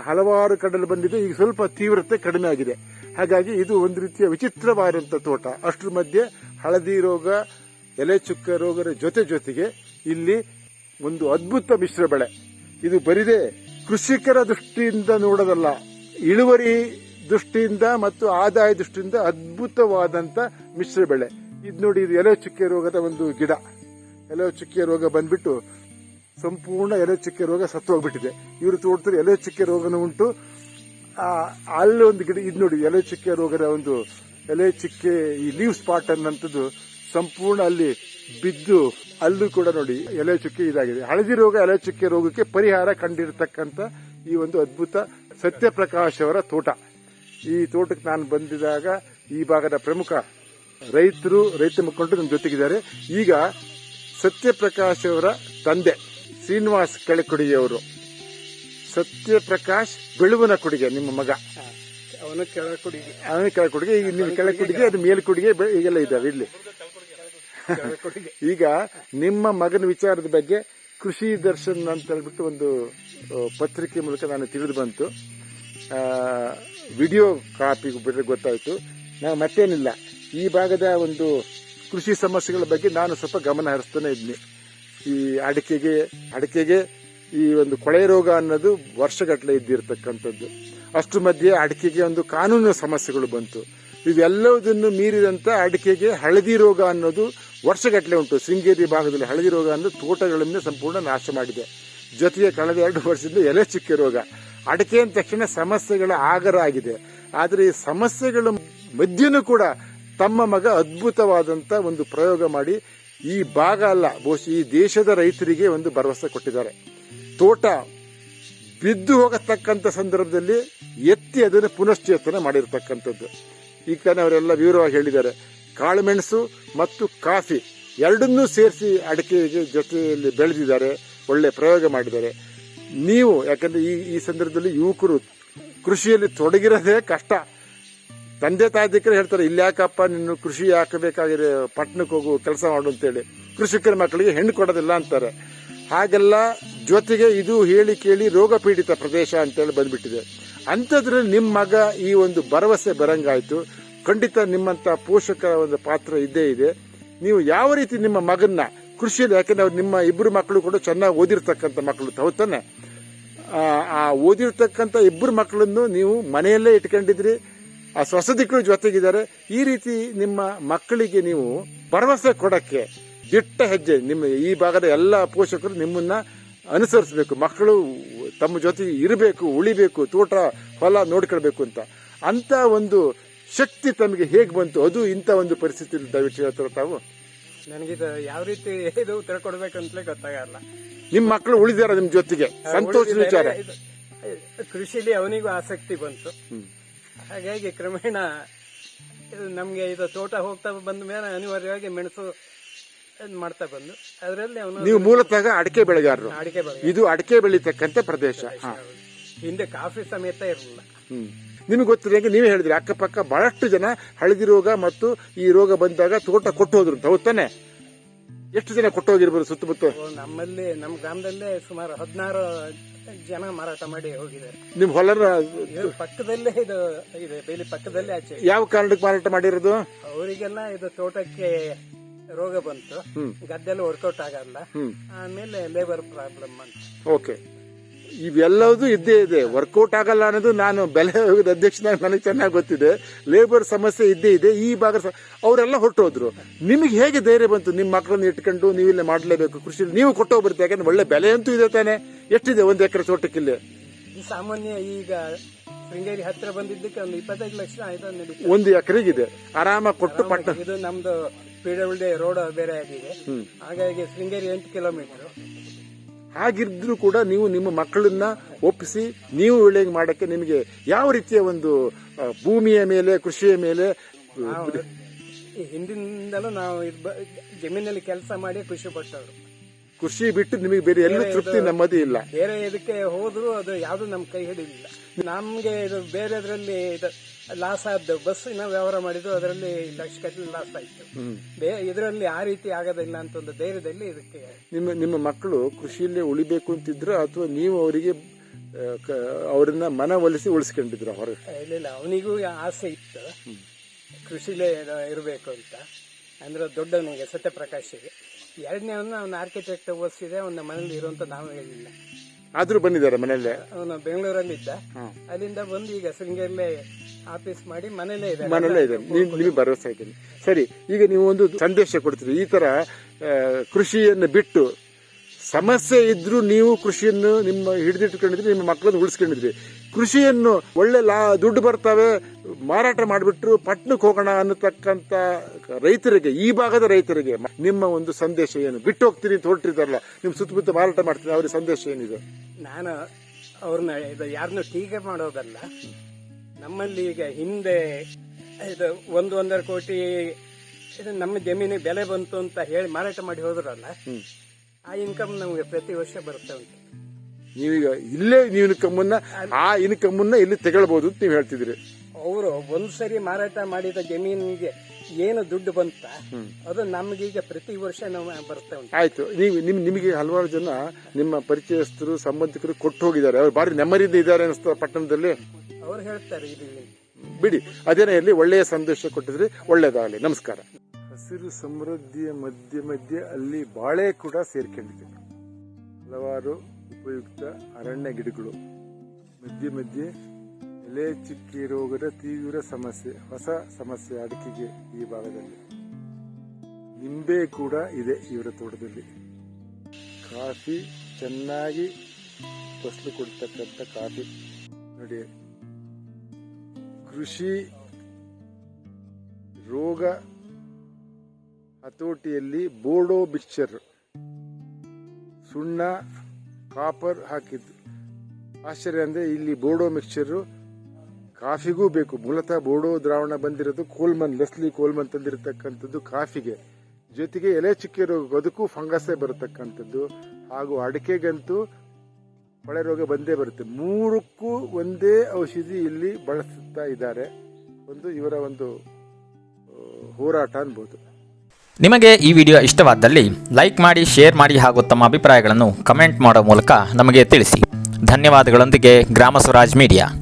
ಹಲವಾರು ಕಡಲು ಬಂದಿದೆ. ಈಗ ಸ್ವಲ್ಪ ತೀವ್ರತೆ ಕಡಿಮೆ ಆಗಿದೆ. ಹಾಗಾಗಿ ಇದು ಒಂದು ರೀತಿಯ ವಿಚಿತ್ರವಾದಂತ ತೋಟ. ಅಷ್ಟರ ಮಧ್ಯೆ ಹಳದಿ ರೋಗ, ಎಲೆ ಚುಕ್ಕ ರೋಗದ ಜೊತೆ ಜೊತೆಗೆ ಇಲ್ಲಿ ಒಂದು ಅದ್ಭುತ ಮಿಶ್ರ ಬೆಳೆ. ಇದು ಬರಿದೆ ಕೃಷಿಕರ ದೃಷ್ಟಿಯಿಂದ ನೋಡೋದಲ್ಲ ಇಳುವರಿ ದೃಷ್ಟಿಯಿಂದ ಮತ್ತು ಆದಾಯ ದೃಷ್ಟಿಯಿಂದ ಅದ್ಭುತವಾದಂತ ಮಿಶ್ರ ಬೆಳೆ. ಇದು ನೋಡಿ ಇದು ಎಲೆ ಚುಕ್ಕೆ ರೋಗದ ಒಂದು ಗಿಡ. ಎಲೆ ಚುಕ್ಕೆ ರೋಗ ಬಂದ್ಬಿಟ್ಟು ಸಂಪೂರ್ಣ ಎಲೆ ಚುಕ್ಕೆ ರೋಗ ಸತ್ತು ಹೋಗ್ಬಿಟ್ಟಿದೆ ಇವರು ತೋಡ್ತಾರೆ ಎಲೆ ಚುಕ್ಕೆ ರೋಗನೂ ಉಂಟು. ಆ, ಅಲ್ಲಿ ಒಂದು ಗಿಡ ಇದು ನೋಡಿ ಎಲೆ ಚುಕ್ಕೆ ರೋಗದ ಒಂದು ಎಲೆ ಚುಕ್ಕೆ ಈ ಲೀವ್ ಸ್ಪಾಟ್ ಅನ್ನಂಥದ್ದು ಸಂಪೂರ್ಣ ಅಲ್ಲಿ ಬಿದ್ದು ಅಲ್ಲೂ ಕೂಡ ನೋಡಿ ಎಲೆ ಚುಕ್ಕಿ ಇದಾಗಿದೆ. ಹಳದಿ ರೋಗ ಎಲೆ ಚುಕ್ಕಿ ರೋಗಕ್ಕೆ ಪರಿಹಾರ ಕಂಡಿರತಕ್ಕಂತ ಈ ಒಂದು ಅದ್ಭುತ ಸತ್ಯಪ್ರಕಾಶ್ ಅವರ ತೋಟ. ಈ ತೋಟಕ್ಕೆ ನಾನು ಬಂದಿದಾಗ ಈ ಭಾಗದ ಪ್ರಮುಖ ರೈತರು ರೈತ ಮುಖಂಡರು ನಮ್ಮ ಜೊತೆಗಿದ್ದಾರೆ. ಈಗ ಸತ್ಯಪ್ರಕಾಶ್ ಅವರ ತಂದೆ ಶ್ರೀನಿವಾಸ್ ಕೆಳಕುಡಿಯವರು ಸತ್ಯಪ್ರಕಾಶ್ ಬೆಳುವನ ಕೊಡುಗೆ ನಿಮ್ಮ ಮಗ. ಅವನ ಕೆಳಕುಡಿಗೆ. ಅವನ ಕೆಳಕುಡಿಗೆ ಈಗ ನಿಮ್ಮ ಕೆಳಕುಡಿಗೆ ಅದು ಮೇಲ್ಕುಡಿಗೆ ಈಗೆಲ್ಲ ಇದ್ದಾವೆ ಇಲ್ಲಿ. ಈಗ ನಿಮ್ಮ ಮಗನ ವಿಚಾರದ ಬಗ್ಗೆ ಕೃಷಿ ದರ್ಶನ್ ಅಂತ ಹೇಳ್ಬಿಟ್ಟು ಒಂದು ಪತ್ರಿಕೆ ಮೂಲಕ ನಾನು ತಿಳಿದು ಬಂತು. ವಿಡಿಯೋ ಕಾಪಿ ಬಿಟ್ಟರೆ ಗೊತ್ತಾಯ್ತು. ನಾನು ಮತ್ತೇನಿಲ್ಲ. ಈ ಭಾಗದ ಒಂದು ಕೃಷಿ ಸಮಸ್ಯೆಗಳ ಬಗ್ಗೆ ನಾನು ಸ್ವಲ್ಪ ಗಮನ ಹರಿಸ್ತಾನೆ ಇದ್ನಿ. ಈ ಅಡಿಕೆಗೆ ಅಡಿಕೆಗೆ ಈ ಒಂದು ಕೊಳೆ ರೋಗ ಅನ್ನೋದು ವರ್ಷಗಟ್ಟಲೆ ಇದ್ದಿರತಕ್ಕಂಥದ್ದು. ಅಷ್ಟು ಮಧ್ಯೆ ಅಡಿಕೆಗೆ ಒಂದು ಕಾನೂನು ಸಮಸ್ಯೆಗಳು ಬಂತು. ಇವೆಲ್ಲದನ್ನು ಮೀರಿದಂತ ಅಡಿಕೆಗೆ ಹಳದಿ ರೋಗ ಅನ್ನೋದು ವರ್ಷಗಟ್ಟಲೆ ಉಂಟು. ಶೃಂಗೇರಿ ಭಾಗದಲ್ಲಿ ಹಳದಿ ರೋಗ ಅನ್ನೋದು ತೋಟಗಳನ್ನೇ ಸಂಪೂರ್ಣ ನಾಶ ಮಾಡಿದೆ. ಜೊತೆಗೆ ಕಳೆದ ಎರಡು ವರ್ಷದಿಂದ ಎಲೆ ಚುಕ್ಕೆ ರೋಗ. ಅಡಿಕೆ ಅಂದ ತಕ್ಷಣ ಸಮಸ್ಯೆಗಳ ಆಗರ ಆಗಿದೆ. ಆದರೆ ಈ ಸಮಸ್ಯೆಗಳ ಮಧ್ಯನೂ ಕೂಡ ತಮ್ಮ ಮಗ ಅದ್ಭುತವಾದಂತ ಒಂದು ಪ್ರಯೋಗ ಮಾಡಿ ಈ ಭಾಗ ಅಲ್ಲ, ಬಹುಶಃ ಈ ದೇಶದ ರೈತರಿಗೆ ಒಂದು ಭರವಸೆ ಕೊಟ್ಟಿದ್ದಾರೆ. ತೋಟ ಬಿದ್ದು ಹೋಗತಕ್ಕಂಥ ಸಂದರ್ಭದಲ್ಲಿ ಎತ್ತಿ ಅದನ್ನು ಪುನಶ್ಚೇತನ ಮಾಡಿರತಕ್ಕಂಥದ್ದು. ಈಗ ತಾನೆ ಅವರೆಲ್ಲ ವಿವರವಾಗಿ ಹೇಳಿದ್ದಾರೆ. ಕಾಳುಮೆಣಸು ಮತ್ತು ಕಾಫಿ ಎರಡನ್ನೂ ಸೇರಿಸಿ ಅಡಿಕೆಗೆ ಜೊತೆಯಲ್ಲಿ ಬೆಳೆದಿದ್ದಾರೆ, ಒಳ್ಳೆ ಪ್ರಯೋಗ ಮಾಡಿದ್ದಾರೆ. ನೀವು, ಯಾಕಂದ್ರೆ ಈ ಈ ಸಂದರ್ಭದಲ್ಲಿ ಯುವಕರು ಕೃಷಿಯಲ್ಲಿ ತೊಡಗಿರೋದೇ ಕಷ್ಟ. ತಂದೆ ತಾಯಿಕರು ಹೇಳ್ತಾರೆ, ಇಲ್ಲಿ ಯಾಕಪ್ಪ ನಿನ್ನ ಕೃಷಿ ಹಾಕಬೇಕಾಗಿದೆ ಪಟ್ಟಣಕ್ಕೆ ಹೋಗು, ಕೆಲಸ ಮಾಡು ಅಂತೇಳಿ. ಕೃಷಿಕರ ಮಕ್ಕಳಿಗೆ ಹೆಣ್ಣು ಕೊಡೋದಿಲ್ಲ ಅಂತಾರೆ. ಹಾಗೆಲ್ಲ ಜೊತೆಗೆ ಇದು ಹೇಳಿ ಕೇಳಿ ರೋಗ ಪೀಡಿತ ಪ್ರದೇಶ ಅಂತೇಳಿ ಬಂದ್ಬಿಟ್ಟಿದೆ. ಅಂಥದ್ರಲ್ಲಿ ನಿಮ್ಮ ಮಗ ಈ ಒಂದು ಭರವಸೆ ಬರಂಗಾಯ್ತು. ಖಂಡಿತ ನಿಮ್ಮಂತ ಪೋಷಕರ ಒಂದು ಪಾತ್ರ ಇದ್ದೇ ಇದೆ. ನೀವು ಯಾವ ರೀತಿ ನಿಮ್ಮ ಮಗನ್ನ ಕೃಷಿಯಲ್ಲಿ ಯಾಕಂದ್ರೆ ಅವ್ರು ನಿಮ್ಮ ಇಬ್ಬರು ಮಕ್ಕಳು ಕೂಡ ಚೆನ್ನಾಗಿ ಓದಿರ್ತಕ್ಕಂಥ ಮಕ್ಕಳು ತಾನೆ. ಆ, ಓದಿರ್ತಕ್ಕಂಥ ಇಬ್ಬರು ಮಕ್ಕಳನ್ನು ನೀವು ಮನೆಯಲ್ಲೇ ಇಟ್ಕೊಂಡಿದ್ರಿ. ಆ ಸ್ವಸದಿಕ್ಕಳು ಜೊತೆಗಿದ್ದಾರೆ. ಈ ರೀತಿ ನಿಮ್ಮ ಮಕ್ಕಳಿಗೆ ನೀವು ಭರವಸೆ ಕೊಡಕ್ಕೆ ದಿಟ್ಟ ಹೆಜ್ಜೆ ನಿಮ್ಮ ಈ ಭಾಗದ ಎಲ್ಲ ಪೋಷಕರು ನಿಮ್ಮನ್ನ ಅನುಸರಿಸಬೇಕು. ಮಕ್ಕಳು ತಮ್ಮ ಜೊತೆ ಇರಬೇಕು ಉಳಿಬೇಕು ತೋಟ ಹೊಲ ನೋಡ್ಕೊಳ್ಬೇಕು ಅಂತ. ಅಂತ ಒಂದು ಶಕ್ತಿ ತಮಗೆ ಹೇಗೆ ಬಂತು? ಅದು ಇಂಥ ಒಂದು ಪರಿಸ್ಥಿತಿ ದಯವಿಟ್ಟು ಹೇಳ್ತಾರೆ ತಾವು? ನನಗಿದು ಯಾವ ರೀತಿ ಇದು ಉತ್ತರ ಕೊಡ್ಬೇಕಂತಲೇ ಗೊತ್ತಾಗಲ್ಲ. ನಿಮ್ಮ ಮಕ್ಕಳು ಉಳಿದಾರ ನಿಮ್ಮ ಜೊತೆಗೆ? ಸಂತೋಷದ ವಿಚಾರ. ಕೃಷಿಲಿ ಅವನಿಗೂ ಆಸಕ್ತಿ ಬಂತು. ಹಾಗಾಗಿ ಕ್ರಮೇಣ ಇದು ನಮ್ಗೆ ಇದು ತೋಟ ಹೋಗ್ತಾ ಬಂದ ಮೇಲೆ ಅನಿವಾರ್ಯವಾಗಿ ಮೆಣಸು ಮಾಡ್ತಾ ಬಂದು. ಅದರಲ್ಲಿ ಅವನು ನೀವು ಮೂಲತಃ ಅಡಿಕೆ ಬೆಳೆಗಾರರು. ಅಡಿಕೆ ಬೆಳೆ ಇದು ಅಡಿಕೆ ಬೆಳೀತಕ್ಕಂಥ ಪ್ರದೇಶ. ಹಿಂದೆ ಕಾಫಿ ಸಮೇತ ಇರಲಿಲ್ಲ. ನಿಮಗೆ ಗೊತ್ತಿದೆ ನೀವೇ ಹೇಳಿದ್ರಿ. ಅಕ್ಕಪಕ್ಕ ಬಹಳಷ್ಟು ಜನ ಹಳದಿ ರೋಗ ಮತ್ತು ಈ ರೋಗ ಬಂದಾಗ ತೋಟ ಕೊಟ್ಟು ಹೋದ್ರು ಅಂತ ಎಷ್ಟು ಜನ ಕೊಟ್ಟು ಹೋಗಿರ್ಬೋದು ಸುತ್ತಮುತ್ತ ನಮ್ಮಲ್ಲಿ ನಮ್ಮ ಗ್ರಾಮದಲ್ಲೇ ಸುಮಾರು ಹದಿನಾರು ಜನ ಮಾರಾಟ ಮಾಡಿ ಹೋಗಿದ್ದಾರೆ. ನಿಮ್ ಹೊಲ ಪಕ್ಕದಲ್ಲೇ ಇದು ಇದೆ ಬೇಲಿ ಪಕ್ಕದಲ್ಲೇ ಆಚೆ. ಯಾವ ಕಾರಣಕ್ಕೆ ಮಾರಾಟ ಮಾಡಿರೋದು? ಅವರಿಗೆಲ್ಲ ಇದು ತೋಟಕ್ಕೆ ರೋಗ ಬಂತು. ಗದ್ದೆಲ್ಲ ವರ್ಕೌಟ್ ಆಗಲ್ಲ. ಆಮೇಲೆ ಲೇಬರ್ ಪ್ರಾಬ್ಲಮ್ ಅಂತ. ಓಕೆ ಇವೆಲ್ಲವೂ ಇದ್ದೇ ಇದೆ. ವರ್ಕೌಟ್ ಆಗಲ್ಲ ಅನ್ನೋದು ನಾನು ಬೆಲೆ ಹೋಗಿದ ಅಧ್ಯಕ್ಷನಾಗಿ ನನಗೆ ಚೆನ್ನಾಗಿ ಗೊತ್ತಿದೆ. ಲೇಬರ್ ಸಮಸ್ಯೆ ಇದ್ದೇ ಇದೆ. ಈ ಭಾಗ ಅವರೆಲ್ಲ ಹೊರಟೋದ್ರು. ನಿಮಗೆ ಹೇಗೆ ಧೈರ್ಯ ಬಂತು? ನಿಮ್ಮ ಮಕ್ಕಳನ್ನ ಇಟ್ಕೊಂಡು ಇಲ್ಲಿ ಮಾಡಲೇಬೇಕು. ಕೃಷಿ ನೀವು ಕೊಟ್ಟು ಬರುತ್ತೆ ಯಾಕಂದ್ರೆ ಒಳ್ಳೆ ಬೆಲೆ ಅಂತೂ ಇದೆ ತಾನೆ. ಎಷ್ಟಿದೆ ಒಂದು ಎಕರೆ ತೋಟಕ್ಕಿಲ್ಲಿ? ಈ ಸಾಮಾನ್ಯ ಈಗ ಶೃಂಗೇರಿ ಹತ್ರ ಬಂದಿದ್ದಕ್ಕೆ ಒಂದು ಇಪ್ಪತ್ತೈದು ಲಕ್ಷ ಆಯ್ತು ಒಂದು ಎಕರೆಗಿದೆ. ಆರಾಮಾಗಿ ಕೊಟ್ಟು ಪಟ್ಟ ಇದು ನಮ್ದು ಪಿ ಡಬ್ಲ್ಯೂ ಡಿ ರೋಡ್ ಬೇರೆ ಆಗಿದೆ. ಹಾಗಾಗಿ ಶೃಂಗೇರಿ ಎಂಟು ಕಿಲೋಮೀಟರ್ ಹಾಗಿದ್ರು ಕೂಡ ನೀವು ನಿಮ್ಮ ಮಕ್ಕಳನ್ನ ಒಪ್ಪಿಸಿ ನೀವು ಒಳ್ಳೆಯ ಮಾಡಕ್ಕೆ ನಿಮಗೆ ಯಾವ ರೀತಿಯ ಒಂದು ಭೂಮಿಯ ಮೇಲೆ ಕೃಷಿಯ ಮೇಲೆ ಹಿಂದಿನಿಂದಲೂ ನಾವು ಜಮೀನಲ್ಲಿ ಕೆಲಸ ಮಾಡಿ ಖುಷಿ ಪಟ್ಟವರು ಕೃಷಿ ಬಿಟ್ಟು ನಿಮಗೆ ಬೇರೆ ಎಲ್ಲೂ ತೃಪ್ತಿ ನಮ್ಮದೇ ಇಲ್ಲ. ಬೇರೆ ಇದಕ್ಕೆ ಹೋದ್ರು ಅದು ಯಾವ್ದು ನಮ್ಮ ಕೈ ಹಿಡಿದಿಲ್ಲ. ನಮ್ಗೆ ಇದು ಬೇರೆದ್ರಲ್ಲಿ ಇದು ಲಾಸ್ ಆದ್ದು ಬಸ್ಸಿನ ವ್ಯವಹಾರ ಮಾಡಿದ್ದು ಅದರಲ್ಲಿ ಲಕ್ಷ ಕಟ್ಟಲು ಲಾಸ್ ಆಯ್ತು. ಇದರಲ್ಲಿ ಆ ರೀತಿ ಆಗೋದಿಲ್ಲ ಅಂತ ಒಂದು ಧೈರ್ಯದಲ್ಲಿ ಇದಕ್ಕೆ ನಿಮ್ಮ ನಿಮ್ಮ ಮಕ್ಕಳು ಕೃಷಿಯಲ್ಲೇ ಉಳಿಬೇಕು ಅಂತಿದ್ರ ಅಥವಾ ನೀವು ಅವರಿಗೆ ಅವರನ್ನ ಮನವೊಲಿಸಿ ಉಳಿಸ್ಕೊಂಡಿದ್ರ ಹೊರಗೆ? ಇಲ್ಲ ಅವನಿಗೂ ಆಸೆ ಇತ್ತು. ಕೃಷಿಲೇ ಇರಬೇಕು ಅಂತ. ಅಂದ್ರೆ ದೊಡ್ಡವನಿಗೆ ಸತ್ಯಪ್ರಕಾಶಿಗೆ. ಅವನ ಅವನ ಆರ್ಕಿಟೆಕ್ಟ್ ಓದಿಸಿದೆ ಅವನ ಮನೇಲಿ ಇರುವಂತ ನಾವು ಹೇಳಿಲ್ಲ. ಆದ್ರೂ ಬಂದಿದ್ದಾರೆ ಮನೆಯಲ್ಲೇ? ಅವನು ಬೆಂಗಳೂರಲ್ಲಿದ್ದ ಅಲ್ಲಿಂದ ಬಂದು ಈಗ ಶೃಂಗೇರಿಲೇ ಆಫೀಸ್ ಮಾಡಿ ಮನೇಲೇ ಇದೆ ಮನೆಯಲ್ಲೇ ಇದೆ ನಿಮಗೆ ಭರವಸೆ ಇದ್ದೀನಿ. ಸರಿ ಈಗ ನೀವು ಒಂದು ಸಂದೇಶ ಕೊಡ್ತೀರಿ ಈ ತರ ಕೃಷಿಯನ್ನು ಬಿಟ್ಟು ಸಮಸ್ಯೆ ಇದ್ರೂ ನೀವು ಕೃಷಿಯನ್ನು ನಿಮ್ಮ ಹಿಡಿದಿಟ್ಕೊಂಡಿದ್ರಿ ನಿಮ್ಮ ಮಕ್ಕಳನ್ನು ಉಳಿಸ್ಕೊಂಡಿದ್ರಿ ಕೃಷಿಯನ್ನು ಒಳ್ಳೆ ಲಾ ದುಡ್ಡು ಬರ್ತವೆ ಮಾರಾಟ ಮಾಡಿಬಿಟ್ರು ಪಟ್ಟಣಕ್ಕೆ ಹೋಗೋಣ ಅನ್ನತಕ್ಕಂಥ ರೈತರಿಗೆ ಈ ಭಾಗದ ರೈತರಿಗೆ ನಿಮ್ಮ ಒಂದು ಸಂದೇಶ ಏನು? ಬಿಟ್ಟು ಹೋಗ್ತೀನಿ ಅಂತ ಹೊರಟಿದಾರಲ್ಲ ನಿಮ್ಮ ಸುತ್ತಮುತ್ತ ಮಾರಾಟ ಮಾಡ್ತೀನಿ ಅವ್ರಿಗೆ ಸಂದೇಶ ಏನಿದೆ? ನಾನು ಅವ್ರನ್ನ ಇದು ಯಾರನ್ನೂ ಟೀಕೆ ಮಾಡೋದಲ್ಲ. ನಮ್ಮಲ್ಲಿ ಈಗ ಹಿಂದೆ ಇದು ಒಂದು ಒಂದರ ಕೋಟಿ ಇದು ನಮ್ಮ ಜಮೀನಿಗೆ ಬೆಲೆ ಬಂತು ಅಂತ ಹೇಳಿ ಮಾರಾಟ ಮಾಡಿ ಹೋದ್ರಲ್ಲ ಆ ಇನ್ಕಮ್ ನಮಗೆ ಪ್ರತಿ ವರ್ಷ ಬರ್ತಾ ಉಂಟು. ನೀವೀಗ ಇಲ್ಲೇ ನೀವು ಇನ್ಕಮ್ಮನ್ನ ಆ ಇನ್ಕಮ್ಮನ್ನ ಇಲ್ಲಿ ತಗೊಳ್ಬಹುದು ಅಂತ ನೀವು ಹೇಳ್ತಿದ್ರಿ ಅವರು ಒಂದ್ಸರಿ ಮಾರಾಟ ಮಾಡಿದ ಜಮೀನಿಗೆ ಏನು ದುಡ್ಡು ಬಂತ ಅದು ನಮಗೀಗ ಪ್ರತಿ ವರ್ಷ ನಾವು ಬರ್ತಾ ಉಂಟು. ಆಯ್ತು ನೀವು ನಿಮ್ ನಿಮಗೆ ಹಲವಾರು ಜನ ನಿಮ್ಮ ಪರಿಚಯಸ್ಥರು ಸಂಬಂಧಿಕರು ಕೊಟ್ಟು ಹೋಗಿದ್ದಾರೆ. ಅವ್ರು ಭಾರಿ ನೆಮ್ಮದಿಯಿಂದ ಇದ್ದಾರೆ ಅನಿಸ್ತ ಪಟ್ಟಣದಲ್ಲಿ. ಅವ್ರು ಹೇಳ್ತಾರೆ ಇದು ಬಿಡಿ ಅದೇನೇ ಇರಲಿ ಒಳ್ಳೆಯ ಸಂದೇಶ ಕೊಟ್ಟಿದ್ರಿ ಒಳ್ಳೇದಾಗಲಿ. ನಮಸ್ಕಾರ. ಹಸಿರು ಸಮೃದ್ಧಿಯ ಮಧ್ಯೆ ಮಧ್ಯೆ ಅಲ್ಲಿ ಬಾಳೆ ಕೂಡ ಸೇರ್ಕೊಂಡಿದೆ. ಹಲವಾರು ಉಪಯುಕ್ತ ಅರಣ್ಯ ಗಿಡಗಳು. ಮಧ್ಯೆ ಮಧ್ಯೆ ಎಲೆ, ಚುಕ್ಕಿ ರೋಗದ ತೀವ್ರ ಸಮಸ್ಯೆ, ಹೊಸ ಸಮಸ್ಯೆ ಅಡಿಕೆಗೆ ಈ ಭಾಗದಲ್ಲಿ. ನಿಂಬೆ ಕೂಡ ಇದೆ ಇವರ ತೋಟದಲ್ಲಿ. ಕಾಫಿ ಚೆನ್ನಾಗಿ ಫಸಲು ಕೊಡ್ತಕ್ಕಂಥ ಕಾಫಿ ನೋಡಿ. ಕೃಷಿ ರೋಗ ಹತೋಟಿಯಲ್ಲಿ ಬೋರ್ಡೋ ಮಿಕ್ಸ್ಚರ್, ಸುಣ್ಣ, ಕಾಪರ್ ಹಾಕಿದ್ದು. ಆಶ್ಚರ್ಯ ಅಂದ್ರೆ ಇಲ್ಲಿ ಬೋರ್ಡೋ ಮಿಕ್ಸ್ಚರ್ ಕಾಫಿಗೂ ಬೇಕು. ಮೂಲತಃ ಬೋಡೋ ದ್ರಾವಣ ಬಂದಿರೋದು ಕೋಲ್ಮನ್, ಲಸ್ಲಿ ಕೋಲ್ಮನ್ ತಂದಿರತಕ್ಕಂಥದ್ದು ಕಾಫಿಗೆ. ಜೊತೆಗೆ ಎಲೆ ಚುಕ್ಕೆ ರೋಗ ಅದಕ್ಕೂ ಫಂಗಸ್ಸೇ ಬರತಕ್ಕಂಥದ್ದು. ಹಾಗೂ ಅಡಿಕೆಗಂತೂ ಕೊಳೆ ರೋಗ ಬಂದೇ ಬರುತ್ತೆ. ಮೂರಕ್ಕೂ ಒಂದೇ ಔಷಧಿ ಇಲ್ಲಿ ಬಳಸುತ್ತಾ ಇದ್ದಾರೆ. ಒಂದು ಇವರ ಒಂದು ಹೋರಾಟ ಅನ್ಬೋದು. ನಿಮಗೆ ಈ ವಿಡಿಯೋ ಇಷ್ಟವಾದಲ್ಲಿ ಲೈಕ್ ಮಾಡಿ, ಶೇರ್ ಮಾಡಿ ಹಾಗೂ ತಮ್ಮ ಅಭಿಪ್ರಾಯಗಳನ್ನು ಕಮೆಂಟ್ ಮಾಡೋ ಮೂಲಕ ನಮಗೆ ತಿಳಿಸಿ. ಧನ್ಯವಾದಗಳೊಂದಿಗೆ ಗ್ರಾಮ ಸ್ವರಾಜ್ ಮೀಡಿಯಾ.